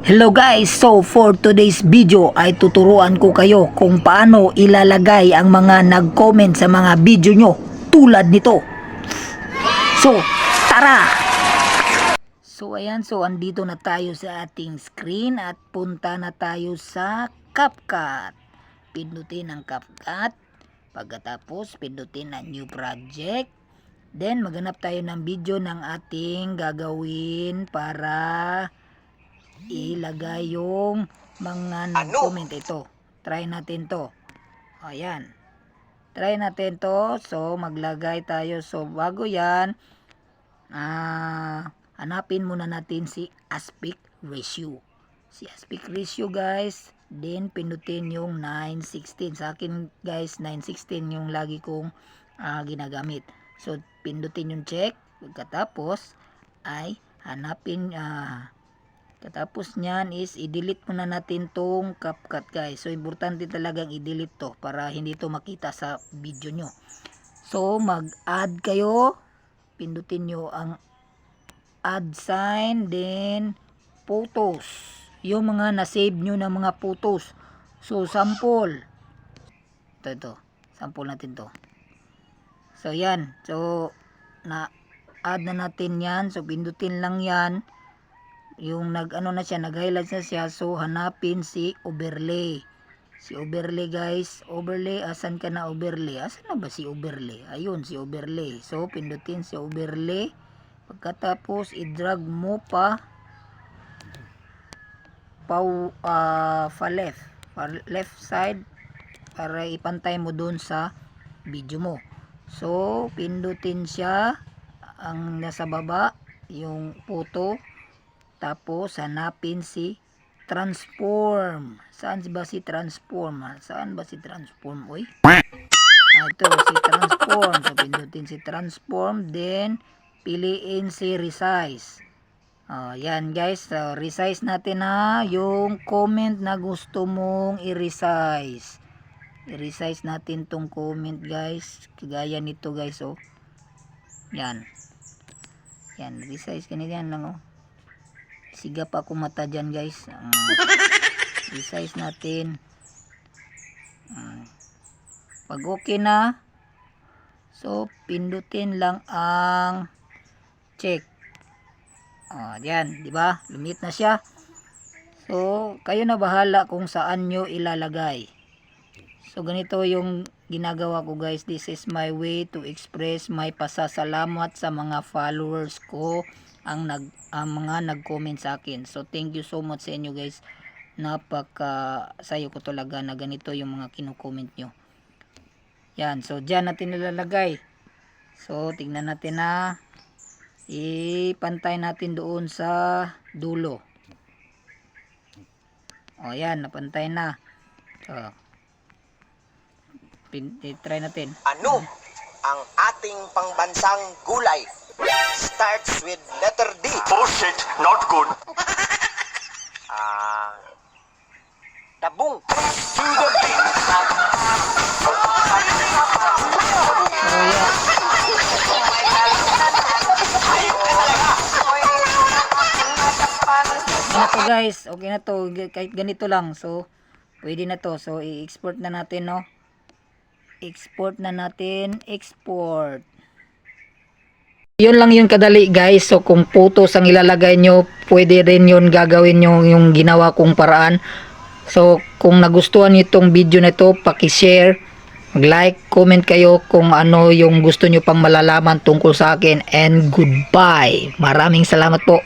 Hello guys, so for today's video ay tuturuan ko kayo kung paano ilalagay ang mga nag-comment sa mga video nyo tulad nito. So, tara! So ayan, so andito na tayo sa ating screen at punta na tayo sa CapCut. Pindutin ang CapCut. Pagkatapos, pindutin ang new project. Then, maghanap tayo ng video ng ating gagawin para ilagay yung mga nag-comment ito. Try natin to. Ayan. Try natin to. So, maglagay tayo. So, bago yan, ah, hanapin muna natin si aspect ratio. Si aspect ratio guys, then pindutin yung 916. Sa akin guys, 916 yung lagi kong ah, ginagamit. So, pindutin yung check. Pagkatapos, ay hanapin, ah, Katapos niyan is i-delete muna natin tong CapCut guys. So importante talagang i-delete to para hindi to makita sa video nyo. So mag-add kayo. Pindutin nyo ang add sign then photos. Yung mga na-save nyo na mga photos. So sample. Ito ito. Sample natin to. So yan. So na add na natin yan. So pindutin lang yan yung nag ano na siya nag highlight na siya so hanapin si overlay si overlay guys. Overlay asan ka na overlay asan na ba si overlay ayun si overlay so pindutin si overlay pagkatapos i-drag mo pa pa uh, pa left. Pa left side para ipantay mo doon sa video mo. So pindutin siya. Ang nasa baba yung photo tapos, hanapin si transform. Saan ba si transform? ha? Saan ba si transform? Uy. Ah, ito, si transform. So, pindutin si transform. Then, piliin si resize. Oh, yan guys. So, resize natin na yung comment na gusto mong i-resize. I-resize natin tong comment guys. Kagaya nito guys. Oh. Yan. Yan. Resize kanina yan lang oh sigap ako mata dyan guys. Um, resize natin. Um, pag okay na so pindutin lang ang check. Oh, yan di ba? Lumit na siya. So kayo na bahala kung saan nyo ilalagay. So ganito yung ginagawa ko guys this is my way to express my pasasalamat sa mga followers ko ang nag ang mga nag-comment sa akin. So thank you so much sa inyo guys. Napaka sayo ko talaga na ganito yung mga kino-comment nyo. Yan, so diyan natin nilalagay. So tingnan natin na ipantay natin doon sa dulo. O yan, napantay na. So, pin, try natin. Ano ang ating pangbansang gulay? Starts with letter D. Oh shit, not good. Ah, tabong. So yan. Ano to guys, okay na to, kahit ganito lang. So, pwede na to. So, i-export na natin, no? Export na natin, export. Yun lang yun kadali guys. So, kung photos ang ilalagay nyo, pwede rin yun gagawin nyo yung ginawa kong paraan. So, kung nagustuhan nyo itong video na ito, pakishare, mag-like, comment kayo kung ano yung gusto nyo pang malalaman tungkol sa akin. And goodbye. Maraming salamat po.